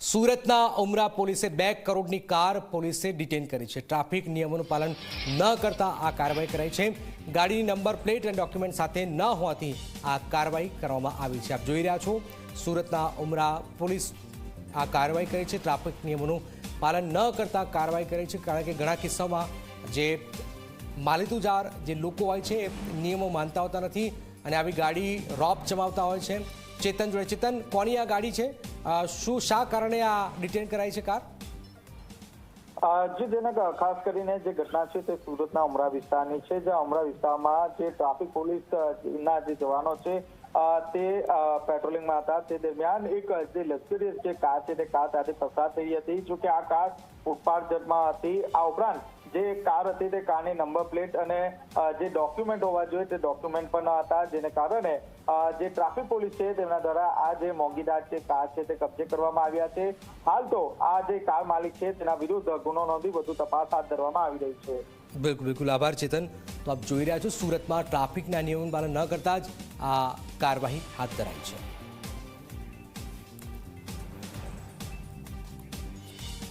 સુરતના ઉમરા પોલીસે બે કરોડની કાર પોલીસે ડિટેન કરી છે. ટ્રાફિક નિયમોનું પાલન ન કરતા આ કાર્યવાહી કરાઈ છે. ગાડીની નંબર, પ્લેટ અને ડોક્યુમેન્ટ સાથે ન હોવાથી આ કાર્યવાહી કરવામાં આવી છે. આપ જોઈ રહ્યા છો, સુરતના ઉમરા પોલીસ આ કાર્યવાહી કરી છે. ટ્રાફિક નિયમોનું પાલન ન કરતા કાર્યવાહી કરી છે, કારણ કે ઘણા કિસ્સામાં જે માલિતુજાર જે લોકો હોય છે, એ નિયમો માનતા હોતા નથી અને આવી ગાડી રોપ જમાવતા હોય છે. ચેતન જોડે, ચેતન, કોની આ ગાડી છે? શું શા કારણે આ ડિટેન કરાઈ છે કાર? જે જેને ખાસ કરીને જે ઘટના છે તે સુરતના ઉમરા વિસ્તારની છે, જ્યાં ઉમરા વિસ્તારમાં જે ટ્રાફિક પોલીસ ના જે જવાનો છે તે પેટ્રોલિંગમાં હતા. તે દરમિયાન એક જે લક્ઝરિયસ જે કાર છે તે કાર સાથે પસાર થઈ હતી. જોકે આ કાર ફૂટપાથ જટમાં હતી આ ઉપરાંત જે કાર હતી તે કારની નંબર પ્લેટ અને જે ડોક્યુમેન્ટ હોવા જોઈએ તે ડોક્યુમેન્ટ પણ ન હતા જેને કારણે જે ટ્રાફિક પોલીસ છે તેમના દ્વારા આ જે મોંઘીદાર છે કાર છે તે કબજે કરવામાં આવ્યા છે. હાલ તો આ જે કાર માલિક છે તેના વિરુદ્ધ ગુનો નોંધી વધુ તપાસ હાથ ધરવામાં આવી રહી છે. બિલકુલ બિલકુલ. આભાર ચેતન. તો આપ જોઈ રહ્યા છો, સુરતમાં ટ્રાફિકના નિયમન પાલન ન કરતા જ આ કાર્યવાહી હાથ ધરાઈ છે.